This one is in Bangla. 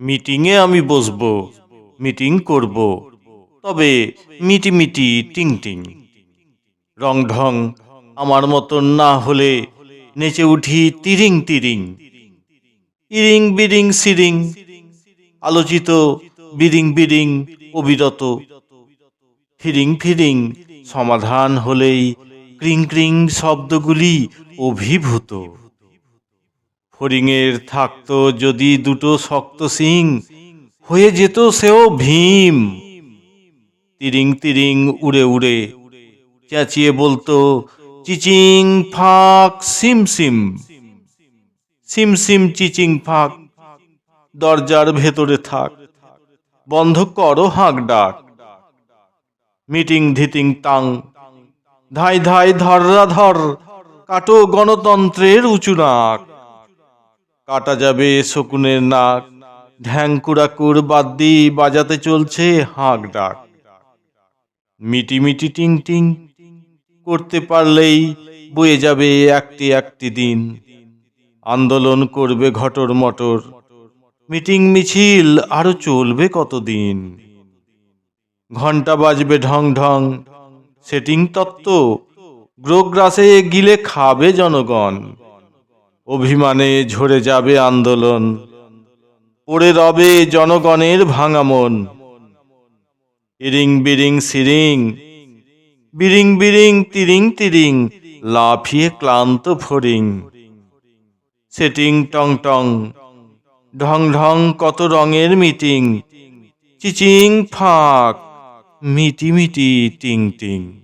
মিটিংয়ে আমি বসবো, মিটিং করব, তবে মিটি মিটি টিং টিং। রং ঢং আমার মতন না হলে নেচে উঠি তিরিং তিরিং। ইরিং বিরিং সিরিং, আলোচিত বিরিং বিরিং, অবিরত ফিরিং ফিরিং। সমাধান হলেই ক্রিং ক্রিং শব্দগুলি অভিভূত। ফড়িংয়ের থাকতো যদি দুটো শক্ত সিং হয়ে যেত সেও ভীম। তিরিং তিরিং উড়ে উড়ে চেঁচিয়ে বলতো, চিচিং ফাঁক, সিম সিম। সিম সিম, চিচিং ফাঁক, দরজার ভেতরে থাক। বন্ধ করো হাঁক ডাক। মিটিং ধিতিং তাং ধাই ধাই ধররা ধর, কাটো গণতন্ত্রের উঁচু নাক। কাটা যাবে শকুনের নাক। ঢ্যাং কুড়াকুর বাদ দি বাজাতে চলছে হাঁক ডাক। মিটি মিটি টিং টিং, করতে পারলেই বয়ে যাবে একটি একটি দিন। আন্দোলন করবে ঘটর মটর, মিটিং মিছিল আরও চলবে কতদিন। ঘণ্টা বাজবে ঢং ঢং, সেটিং তত্ত্ব, গ্রোগ্রাসে গিলে খাবে জনগণ। অভিমানে ঝরে যাবে আন্দোলন। পড়ে রবে জনগণের ভাঙামন ইরিং বিরিং সিরিং, বিরিং বিরিং তিরিং তিরিং, লাফিয়ে ক্লান্ত ফরিং সেটিং টং টং, ঢং ঢং কত রঙের মিটিং, চিচিং ফাঁক, মিটি মিটি টিং টিং।